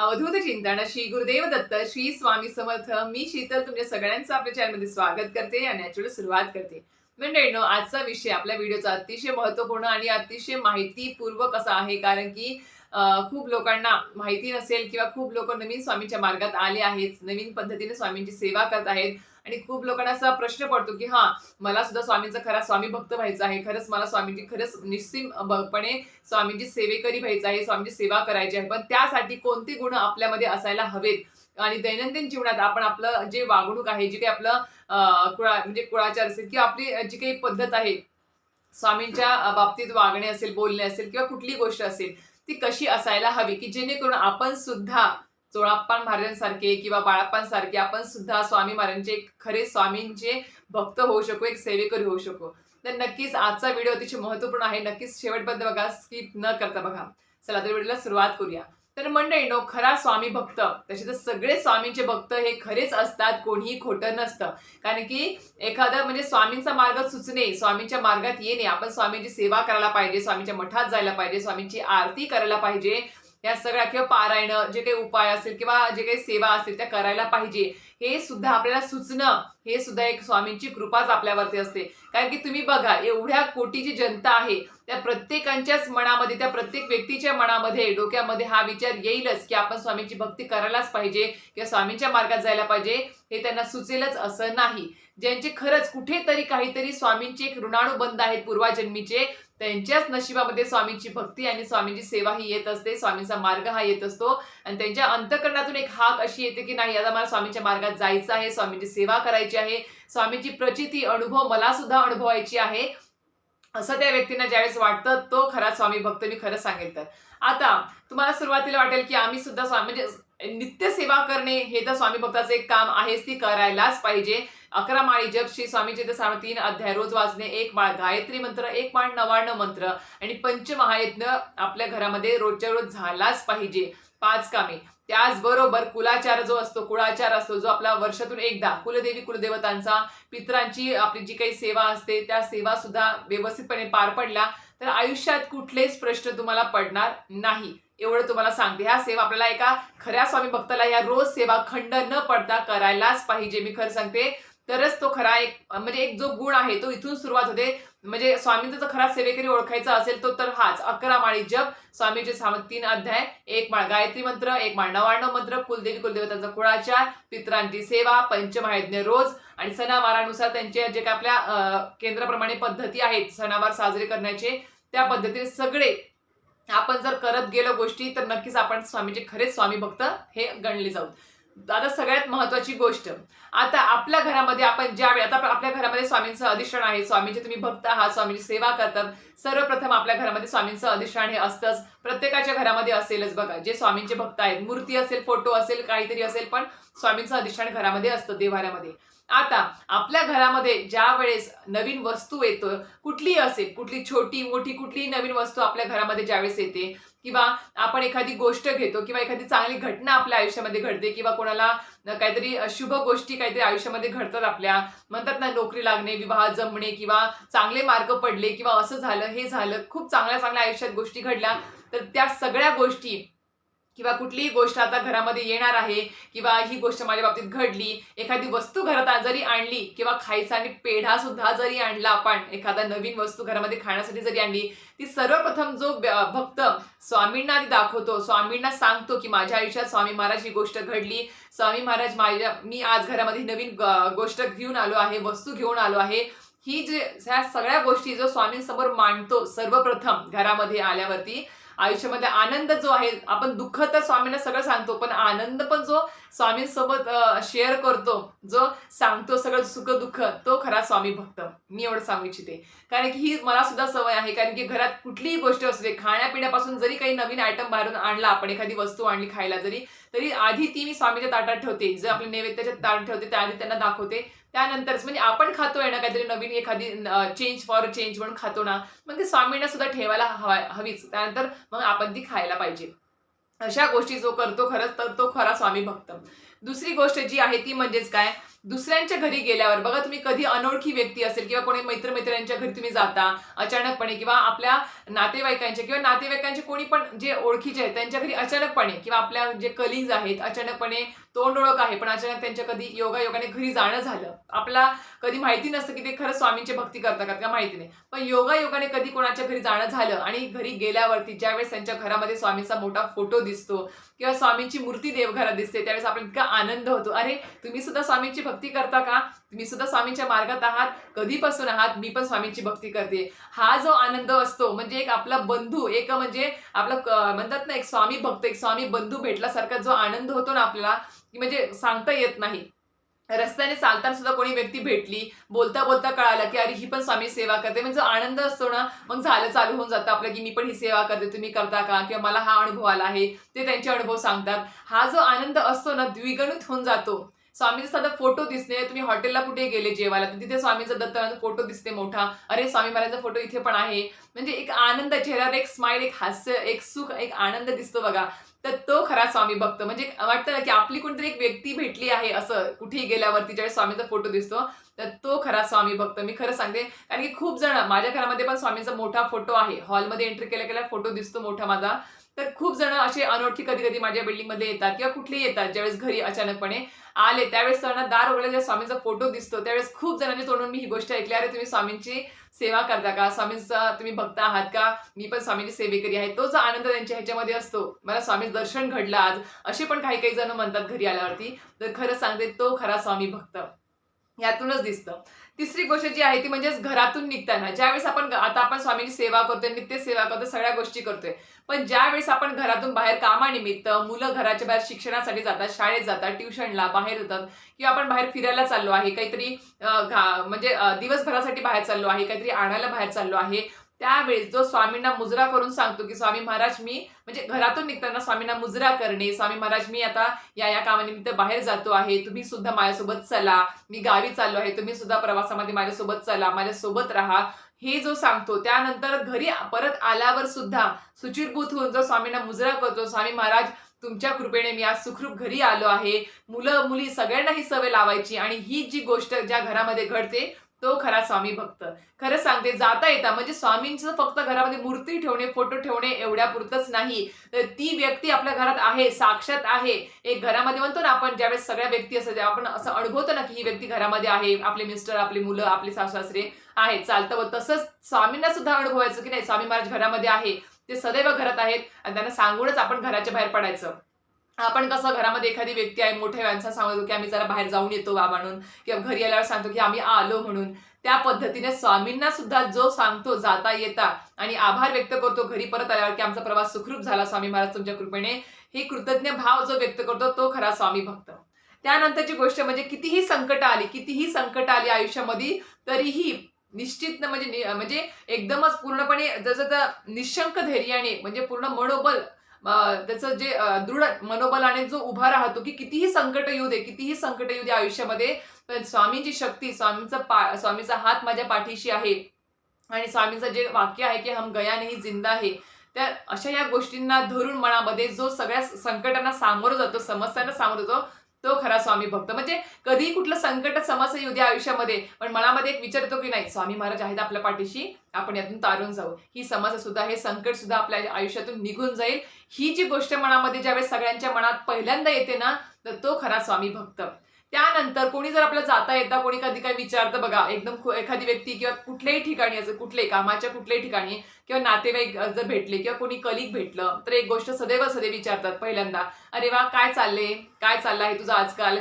अवधूत चिंतन श्री गुरुदेव दत्त श्री स्वामी समर्थ मी शीतल तुमच्या सगळ्यांचं आपल्या चॅनलमध्ये स्वागत करते आणि नॅचरल सुरुवात करते. मंडळीनो आजचा विषय आपल्या व्हिडिओचा अतिशय महत्त्वपूर्ण आणि अतिशय माहितीपूर्वक असा आहे कारण की खूप लोकांना माहिती नसेल किंवा खूप लोक नवीन स्वामींच्या मार्गात आले आहेत नवीन पद्धतीने स्वामींची सेवा करत आहेत आणि खूप लोकांना असा प्रश्न पडतो की हा मला सुद्धा स्वामींचा खरा स्वामी भक्त व्हायचा आहे. खरंच मला स्वामींची खरंच निश्चितपणे स्वामींची सेवेकरी व्हायचं आहे स्वामींची सेवा करायची आहे. पण त्यासाठी कोणते गुण आपल्यामध्ये असायला हवेत? आणि दैनंदिन जीवनात आपण आपलं जे वागणूक आहे जे काही आपलं अं, कुळा म्हणजे कुळाचार असेल किंवा आपली जी काही पद्धत आहे स्वामींच्या बाबतीत वागणे असेल बोलणे असेल किंवा कुठली गोष्ट असेल ती कशी असायला हवी? की जेणेकरून आपण सुद्धा चोळाप्पान महाराजांसारखे किंवा बाळाप्पांसारखे आपण सुद्धा स्वामी महाराजांचे खरे स्वामींचे भक्त होऊ शकू एक सेवेकरी होऊ शकू. तर नक्कीच आजचा व्हिडिओ अतिशय महत्त्वपूर्ण आहे. नक्कीच शेवटपर्यंत बघा स्किप न करता बघा. चला तर व्हिडिओला सुरुवात करूया. तर मंडळीनो खरा स्वामी भक्त तसे तर सगळे स्वामींचे भक्त हे खरेच असतात कोणीही खोटं नसतं. कारण की एखादा म्हणजे स्वामींचा मार्ग सुचणे स्वामींच्या मार्गात येणे आपण स्वामींची सेवा करायला पाहिजे स्वामींच्या मठात जायला पाहिजे स्वामींची आरती करायला पाहिजे या सगळ्या किंवा पारायण जे काही उपाय असेल किंवा जे काही सेवा असतील त्या करायला पाहिजे. हे सुद्धा आपल्याला सुचणं हे सुद्धा एक स्वामींची कृपाच आपल्यावरती असते. कारण की तुम्ही बघा एवढ्या कोटीची जनता आहे त्या प्रत्येकांच्याच मनामध्ये त्या प्रत्येक व्यक्तीच्या मनामध्ये डोक्यामध्ये हा विचार येईलच की आपण स्वामींची भक्ती करायलाच पाहिजे किंवा स्वामींच्या मार्गात जायला पाहिजे हे त्यांना सुचेलच असं नाही. ज्यांचे खरंच कुठेतरी काहीतरी स्वामींचे एक ऋणानुबंध आहेत पूर्वाजन्मीचे त्यांच्याच नशिबामध्ये स्वामींची भक्ती आणि स्वामींची सेवा ही येत असते. स्वामींचा मार्ग हा येत असतो. आणि त्यांच्या अंतकरणातून एक हाक अशी येते की नाही आता मला स्वामींच्या मार्गात जायचं आहे स्वामींची सेवा करायची आहे. स्वामींची प्रचिती अनुभव मला सुद्धा अनुभवायची आहे. असं त्या व्यक्तींना ज्यावेळेस वाटतं तो खरा स्वामी भक्त मी खरं सांगेल तर. आता तुम्हाला सुरुवातीला वाटेल की आम्ही सुद्धा स्वामी म्हणजे नित्य सेवा करणे हे तर स्वामी भक्ताचं एक काम आहेच ती करायलाच पाहिजे. अकरा माळी जप श्री स्वामीचे ते साडे तीन अध्याय रोज वाचणे एक माळ गायत्री मंत्र एक माळ नवाण्णव मंत्र आणि पंचमहायज्ञ आपल्या घरामध्ये रोजच्या रोज झालाच पाहिजे. पाच कामे. त्याचबरोबर कुलाचार जो असतो कुळाचार असतो जो आपला वर्षातून एकदा कुलदेवी कुलदेवतांचा पित्रांची आपली जी काही सेवा असते त्या सेवा सुद्धा व्यवस्थितपणे पार पडल्या तर आयुष्यात कुठलेच प्रश्न तुम्हाला पडणार नाही. एवढं तुम्हाला सांगते. ह्या सेवा आपल्याला एका खऱ्या स्वामी भक्ताला या रोज सेवा खंड न पडता करायलाच पाहिजे मी खरं सांगते. तरच तो खरा एक म्हणजे एक जो गुण आहे तो इथून सुरुवात होते. म्हणजे स्वामींचा जर खरा सेवेकरी ओळखायचा असेल तो तर हाच. अकरा माळी जप स्वामीचे साम- तीन अध्याय एक माळ गायत्री मंत्र एक माळ नवाण्णव मंत्र कुलदेवी कुलदेवतांचा कुळाचार पित्रांची सेवा पंचमहायज्ञ रोज आणि सणावारानुसार त्यांचे जे काय आपल्या केंद्राप्रमाणे पद्धती आहेत सणावार साजरे करण्याचे त्या पद्धतीने सगळे आपण जर करत गेलो गोष्टी तर नक्कीच आपण स्वामीचे खरेच स्वामी भक्त हे गणले जाऊ. आता सगळ्यात महत्वाची गोष्ट आता आपल्या घरामध्ये आपण ज्यावेळी आता आपल्या घरामध्ये स्वामींचं अधिष्ठान आहे स्वामीचे तुम्ही भक्त आहात स्वामीची सेवा करतात सर्वप्रथम आपल्या घरामध्ये स्वामींचं अधिष्ठान हे असतंच. प्रत्येकाच्या घरामध्ये असेलच बघा जे स्वामींचे भक्त आहेत मूर्ती असेल फोटो असेल काहीतरी असेल पण स्वामींचं अधिष्ठान घरामध्ये असतं देवाऱ्यामध्ये. आता आपल्या घरामध्ये ज्या वेळेस नवीन वस्तू येतो कुठलीही असेल कुठली छोटी मोठी कुठलीही नवीन वस्तू आपल्या घरामध्ये ज्यावेळेस येते किंवा आपण एखादी गोष्ट घेतो किंवा एखादी चांगली घटना आपल्या आयुष्यामध्ये घडते किंवा कोणाला काहीतरी शुभ गोष्टी काहीतरी आयुष्यामध्ये घडतात आपल्या म्हणतात ना नोकरी लागणे विवाह जमणे किंवा चांगले मार्ग पडले किंवा असं झालं हे झालं खूप चांगल्या चांगल्या आयुष्यात गोष्टी घडल्या तर त्या सगळ्या गोष्टी किंवा कुठलीही गोष्ट आता घरामध्ये येणार आहे किंवा ही गोष्ट माझ्या बाबतीत घडली एखादी वस्तू घरात जरी आणली किंवा खायचा आणि पेढा सुद्धा जरी आणला आपण एखादा नवीन वस्तू घरामध्ये खाण्यासाठी जरी आणली ती सर्वप्रथम जो भक्त स्वामींना आधी दाखवतो स्वामींना सांगतो की माझ्या आयुष्यात स्वामी महाराज ही गोष्ट घडली. स्वामी महाराज माझ्या मी आज घरामध्ये नवीन गोष्ट घेऊन आलो आहे वस्तू घेऊन आलो आहे. ही जे ह्या सगळ्या गोष्टी जो स्वामींसमोर मांडतो सर्वप्रथम घरामध्ये आल्यावरती आयुष्यामध्ये आनंद जो आहे आपण दुःख तर स्वामींना सगळं सांगतो पण आनंद पण जो स्वामींसोबत शेअर करतो. जो सांगतो सगळं सुख दुःख तो खरा स्वामी भक्त. मी एवढं सांगू इच्छिते. कारण की ही मला सुद्धा सवय आहे. कारण की घरात कुठलीही गोष्ट असू दे खाण्यापिण्यापासून जरी काही नवीन आयटम बाहेरून आणला आपण एखादी वस्तू आणली खायला जरी तरी आधी ती मी स्वामीच्या ताटात ठेवते. जे आपले नैवेद्याच्या ताटात ठेवते त्याआधी त्यांना दाखवते. त्यानंतरच म्हणजे आपण खातोय ना काहीतरी नवीन एखादी चेंज फॉर चेंज म्हणून खातो ना मग ते स्वामींना सुद्धा ठेवायला हवा हवीच. त्यानंतर मग आपण ती खायला पाहिजे. अशा गोष्टी जो करतो खरंच तर तो खरा स्वामी भक्त. दुसरी गोष्ट जी आहे ती म्हणजेच काय? दुसऱ्यांच्या घरी गेल्यावर बघा तुम्ही कधी अनोळखी व्यक्ती असेल किंवा कोणी मैत्रमैत्रिणींच्या घरी तुम्ही जाता अचानकपणे किंवा आपल्या नातेवाईकांच्या किंवा नातेवाईकांचे कोणी पण जे ओळखीचे आहेत त्यांच्या घरी अचानकपणे किंवा आपल्या जे कलिग्ज आहेत अचानकपणे तोंड ओळख आहे पण अचानक त्यांच्या कधी योगायोगाने घरी जाणं झालं. आपला कधी माहिती नसतं की ते खरं स्वामींची भक्ती करतात का माहिती नाही पण योगायोगाने कधी कोणाच्या घरी जाणं झालं आणि घरी गेल्यावरती ज्यावेळेस त्यांच्या घरामध्ये स्वामींचा मोठा फोटो दिसतो किंवा स्वामींची मूर्ती देवघरात दिसते त्यावेळेस आपल्याला इतका आनंद होतो. अरे तुम्ही सुद्धा स्वामींची भक्ती करता का? तुम्ही सुद्धा स्वामींच्या मार्गात आहात कधीपासून आहात मी पण स्वामींची भक्ती करते. हा जो आनंद असतो म्हणजे एक आपला बंधू एक म्हणजे आपला म्हणतात ना एक स्वामी भक्त एक स्वामी बंधू भेटल्यासारखा जो आनंद होतो ना आपल्याला की म्हणजे सांगता येत नाही. रस्त्याने चालताना सुद्धा कोणी व्यक्ती भेटली बोलता बोलता कळालं की अरे ही पण स्वामी सेवा करते. म्हणजे आनंद असतो ना मग झालं चालू होऊन जातं आपलं की मी पण ही सेवा करते तुम्ही करता का? किंवा मला हा अनुभव आला आहे ते त्यांचे अनुभव सांगतात. हा जो आनंद असतो ना द्विगणित होऊन जातो. स्वामीचा साधा फोटो दिसणे तुम्ही हॉटेलला कुठे गेले जेवायला? तर तिथे स्वामीचा दत्ताचा फोटो दिसते मोठा. अरे स्वामी महाराजांचा फोटो इथे पण आहे. म्हणजे एक आनंद चेहऱ्यावर एक स्माईल एक हास्य एक सुख एक आनंद दिसतो बघा. तर तो खरा स्वामी भक्त. म्हणजे वाटतं ना की आपली कोणतरी एक व्यक्ती भेटली आहे असं. कुठेही गेल्यावरती ज्यावेळेस स्वामीचा फोटो दिसतो तर तो खरा स्वामी भक्त. मी खरं सांगते कारण की खूप जण माझ्या घरामध्ये पण स्वामीचा मोठा फोटो आहे. हॉलमध्ये एंट्री केल्या केल्या फोटो दिसतो मोठा माझा. तर खूप जण असे अनोळखी कधी कधी माझ्या बिल्डिंगमध्ये येतात किंवा कुठलेही येतात. ज्यावेळेस घरी अचानकपणे आले त्यावेळेस त्यांना दार उघडले जेव्हा स्वामींचा फोटो दिसतो त्यावेळेस खूप जणांनी तोडून मी ही गोष्ट ऐकली अरे तुम्ही स्वामींची सेवा करता का? स्वामींचा तुम्ही भक्त आहात का? मी पण स्वामींची सेवेकरी आहे. तो जो आनंद त्यांच्या ह्याच्यामध्ये असतो. मला स्वामी दर्शन घडलं आज. असे पण काही काही जण म्हणतात घरी आल्यावरती. तर खरं सांगते तो खरा स्वामी भक्त. यातूनच दिसतं. तिसरी गोष्ट जी आहे ती म्हणजेच घरातून निघताना. ज्यावेळेस आपण आता आपण स्वामींची सेवा करतोय नित्य सेवा करतोय सगळ्या गोष्टी करतोय. पण ज्यावेळेस आपण घरातून बाहेर कामानिमित्त मुलं घराच्या बाहेर शिक्षणासाठी जातात शाळेत जातात ट्युशनला बाहेर जातात किंवा आपण बाहेर फिरायला चाललो आहे काहीतरी म्हणजे दिवसभरासाठी बाहेर चाललो आहे काहीतरी आणायला बाहेर चाललो आहे त्यावेळेस जो स्वामींना मुजरा करून सांगतो की स्वामी महाराज मी म्हणजे घरातून निघताना स्वामींना मुजरा करणे स्वामी महाराज मी आता या या कामानिमित्त बाहेर जातो आहे तुम्ही सुद्धा माझ्यासोबत चला मी गावी चाललो आहे तुम्ही सुद्धा प्रवासामध्ये माझ्यासोबत चला माझ्यासोबत राहा. हे जो सांगतो त्यानंतर घरी परत आल्यावर सुद्धा सुचिरभूत होऊन जो स्वामींना मुजरा करतो स्वामी महाराज तुमच्या कृपेने मी आज सुखरूप घरी आलो आहे मुलं मुली सगळ्यांना ही सवय लावायची आणि ही जी गोष्ट ज्या घरामध्ये घडते तो खरा स्वामी भक्त. खरं सांगते जाता येता म्हणजे स्वामींचं फक्त घरामध्ये मूर्ती ठेवणे फोटो ठेवणे एवढ्या पुरतच नाही. तर ती व्यक्ती आपल्या घरात आहे साक्षात आहे. एक घरामध्ये म्हणतो ना आपण ज्यावेळेस सगळ्या व्यक्ती असतात आपण असं अनुभवतो ना की ही व्यक्ती घरामध्ये आहे आपले मिस्टर आपली मुलं आपले सासरे आहेत चालतं व तसंच स्वामींना सुद्धा अनुभवायचं की नाही स्वामी महाराज घरामध्ये आहे ते सदैव घरात आहेत आणि त्यांना सांगूनच आपण घराच्या बाहेर पडायचं. आपण कसं घरामध्ये एखादी व्यक्ती आहे मोठ्या माणसा सांगतो की आम्ही जरा बाहेर जाऊन येतो बा म्हणून किंवा घरी आल्यावर सांगतो की आम्ही आलो म्हणून. त्या पद्धतीने स्वामींना सुद्धा जो सांगतो जाता येता आणि आभार व्यक्त करतो घरी परत आल्यावर की आमचा प्रवास सुखरूप झाला स्वामी महाराज तुमच्या कृपेने. हे कृतज्ञ भाव जो व्यक्त करतो तो खरा स्वामी भक्त. त्यानंतरची गोष्ट म्हणजे कितीही संकट आली कितीही संकट आली आयुष्यामध्ये तरीही निश्चित म्हणजे म्हणजे एकदमच पूर्णपणे जसं निशंक धैर्याने म्हणजे पूर्ण मनोबल त्याचं जे दृढ मनोबलाने जो उभा राहतो की कितीही संकट येऊ दे कितीही संकट येऊ दे आयुष्यामध्ये पण स्वामीची शक्ती स्वामींचा पा स्वामीचा हात माझ्या पाठीशी आहे आणि स्वामीचं जे वाक्य आहे की हम गया नाही जिंदा आहे त्या अशा या गोष्टींना धरून मनामध्ये जो सगळ्या संकटांना सामोरं जातो समस्यांना सामोरं जातो तो खरा स्वामी भक्त. म्हणजे कधी कुठलं संकट समस्या येऊ द्या आयुष्यामध्ये पण मनामध्ये एक विचारतो की नाही स्वामी महाराज आहेत आपल्या पाठीशी आपण यातून तारून जाऊ. ही समस्या सुद्धा हे संकट सुद्धा आपल्या आयुष्यातून निघून जाईल. ही जी गोष्ट मनामध्ये ज्यावेळेस सगळ्यांच्या मनात पहिल्यांदा येते ना तर तो खरा स्वामी भक्त. त्यानंतर कोणी जर आपल्याला जाता येता कोणी कधी काही विचारतं बघा एकदम एखादी व्यक्ती किंवा कुठल्याही ठिकाणी असं कुठल्याही कामाच्या कुठल्याही ठिकाणी किंवा नातेवाईक जर भेटले किंवा कोणी कलिक भेटलं तर एक गोष्ट सदैव सदैव विचारतात पहिल्यांदा अरे वा काय चालले काय चाललं आहे तुझं आजकाल?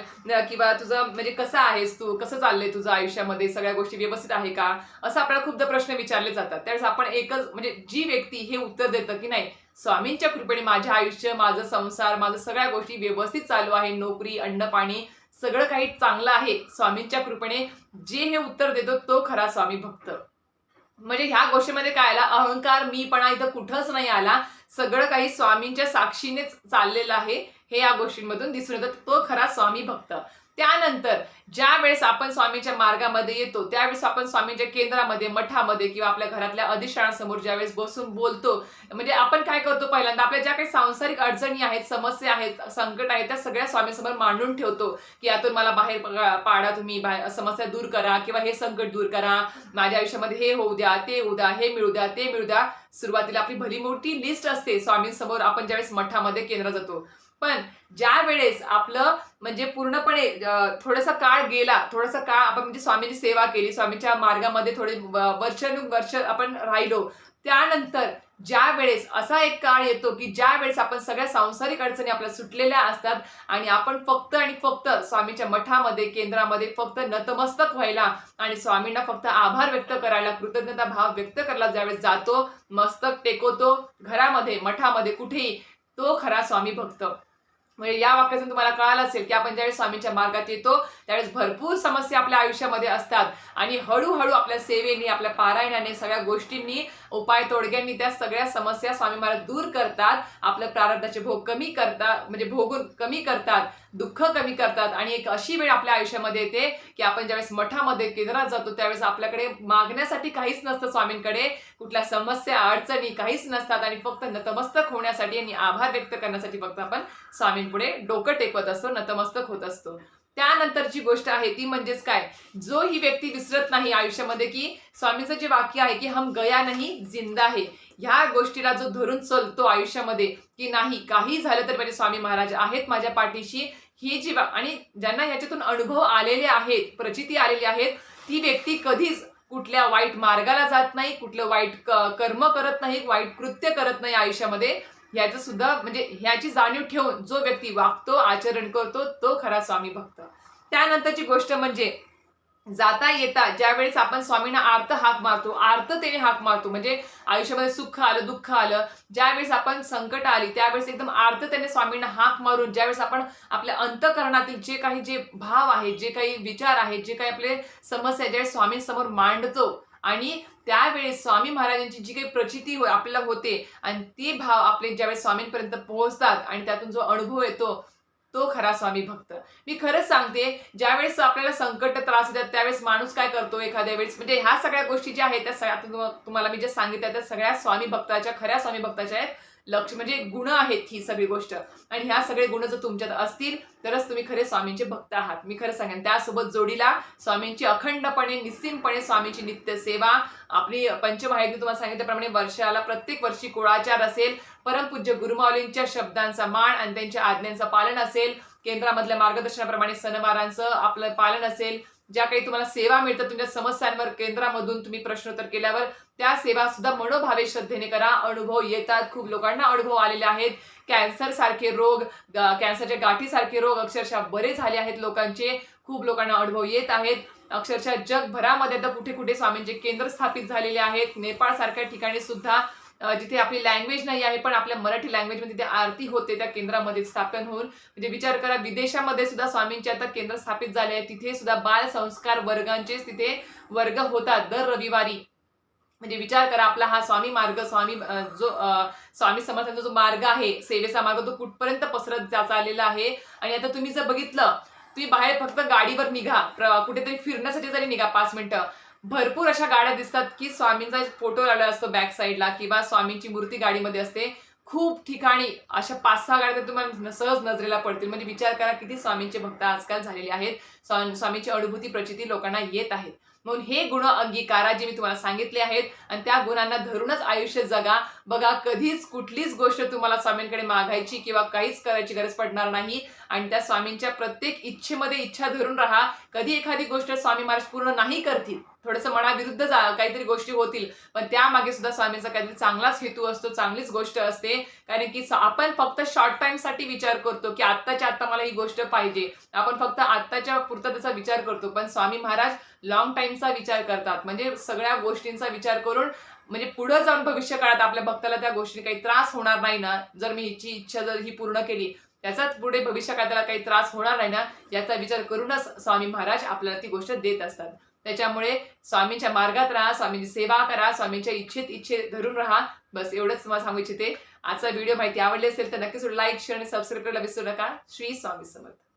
किंवा तुझं म्हणजे कसं आहेस तू? कसं चाललंय तुझं आयुष्यामध्ये? सगळ्या गोष्टी व्यवस्थित आहे का? असं आपल्याला खूपदा प्रश्न विचारले जातात. त्यावेळेस आपण एकच म्हणजे जी व्यक्ती हे उत्तर देतं की नाही स्वामींच्या कृपेने माझे आयुष्य माझं संसार माझं सगळ्या गोष्टी व्यवस्थित चालू आहे नोकरी अन्न पाणी सगळं काही चांगलं आहे स्वामींच्या कृपेने जे हे उत्तर देतो तो खरा स्वामी भक्त. म्हणजे ह्या गोष्टीमध्ये काय आला? अहंकार मीपणा इथं कुठंच नाही आला. सगळं काही स्वामींच्या साक्षीनेच चाललेलं आहे हे या गोष्टींमधून दिसून येतं. तो खरा स्वामी भक्त. त्यानंतर ज्या वेळेस आपण स्वामींच्या मार्गामध्ये येतो त्यावेळेस आपण स्वामींच्या केंद्रामध्ये मठामध्ये किंवा आपल्या घरातल्या अधिष्ठानासमोर ज्यावेळेस बसून बोलतो म्हणजे आपण काय करतो पहिल्यांदा आपल्या ज्या काही सांसारिक अडचणी आहेत समस्या आहेत संकट आहेत त्या सगळ्या स्वामींसमोर मांडून ठेवतो की यातून मला बाहेर पाडा तुम्ही बाहेर समस्या दूर करा किंवा हे संकट दूर करा माझ्या आयुष्यामध्ये हे होऊ द्या ते होऊ द्या हे मिळू द्या ते मिळू द्या. सुरुवातीला आपली भली मोठी लिस्ट असते स्वामींसमोर आपण ज्यावेळेस मठामध्ये केंद्र जातो. पण ज्या वेळेस आपलं म्हणजे पूर्णपणे थोडासा काळ गेला थोडासा काळ आपण म्हणजे स्वामींची सेवा केली स्वामीच्या मार्गामध्ये थोडे वर्षानुवर्ष आपण राहिलो त्यानंतर ज्या वेळेस असा एक काळ येतो की ज्या वेळेस आपण सगळ्या सांसारिक अडचणी आपल्या सुटलेल्या असतात आणि आपण फक्त आणि फक्त स्वामीच्या मठामध्ये केंद्रामध्ये फक्त नतमस्तक व्हायला आणि स्वामींना फक्त आभार व्यक्त करायला कृतज्ञता भाव व्यक्त करायला ज्यावेळेस जातो मस्तक टेकवतो घरामध्ये मठामध्ये कुठेही तो खरा स्वामी भक्त. म्हणजे या वाक्यातून तुम्हाला कळालं असेल की आपण ज्यावेळेस स्वामींच्या मार्गात येतो त्यावेळेस भरपूर समस्या आपल्या आयुष्यामध्ये असतात. आणि हळूहळू आपल्या सेवेने आपल्या पारायणाने सगळ्या गोष्टींनी उपाय तोडग्यांनी त्या सगळ्या समस्या स्वामी महाराज दूर करतात. आपल्या प्रारब्धाचे भोग कमी करतात म्हणजे भोगून कमी करतात दुःख कमी करतात. आणि एक अशी वेळ आपल्या आयुष्यामध्ये येते की आपण ज्यावेळेस मठामध्ये केंद्रात जातो त्यावेळेस आपल्याकडे मागण्यासाठी काहीच नसतं स्वामींकडे. कुठल्या समस्या अडचणी काहीच नसतात आणि फक्त नतमस्तक होण्यासाठी आणि आभार व्यक्त करण्यासाठी फक्त आपण स्वामींपुढे डोकं टेकवत असतो नतमस्तक होत असतो. त्यानंतरची गोष्ट आहे ती म्हणजेच काय? जो ही व्यक्ती विसरत नाही आयुष्यामध्ये की स्वामीचं जे वाक्य आहे की हम गया नाही जिंदा आहे ह्या गोष्टीला जो धरून चलतो आयुष्यामध्ये की नाही काही झालं तर माझे स्वामी महाराज आहेत माझ्या पाठीशी. ही जी आणि ज्यांना ह्याच्यातून अनुभव आलेले आहेत प्रचिती आलेली आहेत ती व्यक्ती कधीच कुठल्या वाईट मार्गाला जात नाही कुठलं वाईट कर्म करत नाही वाईट कृत्य करत नाही आयुष्यामध्ये ह्याचं सुद्धा म्हणजे ह्याची जाणीव ठेवून जो व्यक्ती वागतो आचरण करतो तो खरा स्वामी भक्त. त्यानंतरची गोष्ट म्हणजे जाता येता ज्यावेळेस आपण स्वामींना आर्त हाक मारतो आर्ततेने हाक मारतो म्हणजे आयुष्यामध्ये सुख आलं दुःख आलं ज्यावेळेस आपण संकट आली त्यावेळेस एकदम आर्ततेने स्वामींना हाक मारून ज्यावेळेस आपण आपल्या अंतकरणातील जे काही जे भाव आहेत जे काही विचार आहेत जे काही आपले समस्या ज्यावेळेस स्वामींसमोर मांडतो आणि त्यावेळेस स्वामी महाराजांची जी काही प्रचिती हो- आपल्याला होते आणि ते भाव आपले ज्यावेळेस स्वामींपर्यंत पोहोचतात आणि त्यातून जो अनुभव येतो तो खरा स्वामी भक्त. मी खरंच सांगते ज्यावेळेस आपल्याला संकट त्रास येतात त्यावेळेस माणूस काय करतो एखाद्या वेळेस? म्हणजे ह्या सगळ्या गोष्टी ज्या आहेत त्या सगळ्या तुम्हाला मी जे सांगितल्या त्या सगळ्या स्वामी भक्ताच्या खऱ्या स्वामी भक्ताच्या आहेत. लक्ष म्हणजे गुण आहेत ही सगळी गोष्ट. आणि ह्या सगळे गुण जर तुमच्यात असतील तरच तुम्ही खरे स्वामींचे भक्त आहात. मी खरं सांगेन त्यासोबत जोडीला स्वामींची अखंडपणे निस्सीमपणे स्वामींची नित्य सेवा. आपली पंचमाहिती तुम्हाला सांगितल्याप्रमाणे वर्षाला प्रत्येक वर्षी कुळाचार असेल परमपूज्य गुरुमाऊलींच्या शब्दांचा मान आणि त्यांच्या आज्ञांचं पालन असेल. केंद्रामधल्या मार्गदर्शनाप्रमाणे सणवारांचं आपलं पालन असेल. ज्या काही तुम्हाला सेवा मिळतात तुमच्या समस्यांवर केंद्रामधून तुम्ही प्रश्नोत्तर केल्यावर त्या सेवा सुद्धा मनोभावे श्रद्धेने करा. अनुभव येतात. खूप लोकांना अनुभव आलेले आहेत. कॅन्सर सारखे रोग कॅन्सरच्या गाठीसारखे रोग अक्षरशः बरे झाले आहेत लोकांचे. खूप लोकांना अनुभव येत आहेत. अक्षरशः जगभरामध्ये आता कुठे कुठे स्वामींचे केंद्र स्थापित झालेले आहेत. नेपाळ सारख्या ठिकाणी सुद्धा जिथे आपली लँग्वेज नाही आहे पण आपल्या मराठी लँग्वेजमध्ये तिथे आरती होते त्या केंद्रामध्ये स्थापन होऊन. म्हणजे विचार करा विदेशामध्ये सुद्धा स्वामींचे आता केंद्र स्थापित झाले आहे. तिथे सुद्धा बाल संस्कार वर्गांचेच तिथे वर्ग होतात दर रविवारी. म्हणजे विचार करा आपला हा स्वामी मार्ग स्वामी जो स्वामी समर्थांचा जो मार्ग आहे सेवेचा मार्ग तो कुठपर्यंत पसरत जा- चाललेला आहे? आणि आता तुम्ही जर बघितलं तुम्ही बाहेर फक्त गाडीवर निघा कुठेतरी फिरण्यासाठी जरी निघा पाच मिनिटं भरपूर अशा गाड्या दिसतात की स्वामींचा फोटो लावला असतो बॅक साईडला किंवा स्वामींची मूर्ती गाडीमध्ये असते. खूप ठिकाणी अशा पाच सहा गाड्या तुम्हाला सहज नजरेला पडतील. म्हणजे विचार करा किती स्वामींचे भक्त आजकाल झालेले आहेत. स्वामींची अनुभूती प्रचिती लोकांना येत आहेत. म्हणून हे गुण अंगीकारा जे मी तुम्हाला सांगितले आहेत आणि त्या गुणांना धरूनच आयुष्य जगा. बघा कधीच कुठलीच गोष्ट तुम्हाला स्वामींकडे मागायची किंवा काहीच करायची गरज पडणार नाही. आणि त्या स्वामींच्या प्रत्येक इच्छेमध्ये इच्छा धरून राहा. कधी एखादी गोष्ट स्वामी महाराज पूर्ण नाही करतील. थोडंसं मनाविरुद्ध जा काहीतरी गोष्टी होतील. पण त्यामागे सुद्धा स्वामींचा काहीतरी चांगलाच हेतू असतो चांगलीच गोष्ट असते. कारण की आपण फक्त शॉर्ट टाइमसाठी विचार करतो की आत्ताच्या आत्ता मला ही गोष्ट पाहिजे. आपण फक्त आत्ताच्या पुरता त्याचा विचार करतो. पण स्वामी महाराज लॉंग टाइमचा विचार करतात. म्हणजे सगळ्या गोष्टींचा विचार करून म्हणजे पुढे जाऊन भविष्य काळात आपल्या भक्ताला त्या गोष्टी काही त्रास होणार नाही ना? जर मी हिची इच्छा जर ही पूर्ण केली त्याचाच पुढे भविष्य काळात त्याला काही त्रास होणार नाही ना? याचा विचार करूनच स्वामी महाराज आपल्याला ती गोष्ट देत असतात. त्याच्यामुळे स्वामींच्या मार्गात राहा स्वामींची सेवा करा स्वामींच्या इच्छित इच्छे धरून राहा. बस एवढंच तुम्हाला सांगू इच्छिते. आजचा व्हिडिओ माहिती आवडली असेल तर नक्कीच लाईक शेअर आणि सबस्क्राईब करायला विसरू नका. श्री स्वामी समर्थ.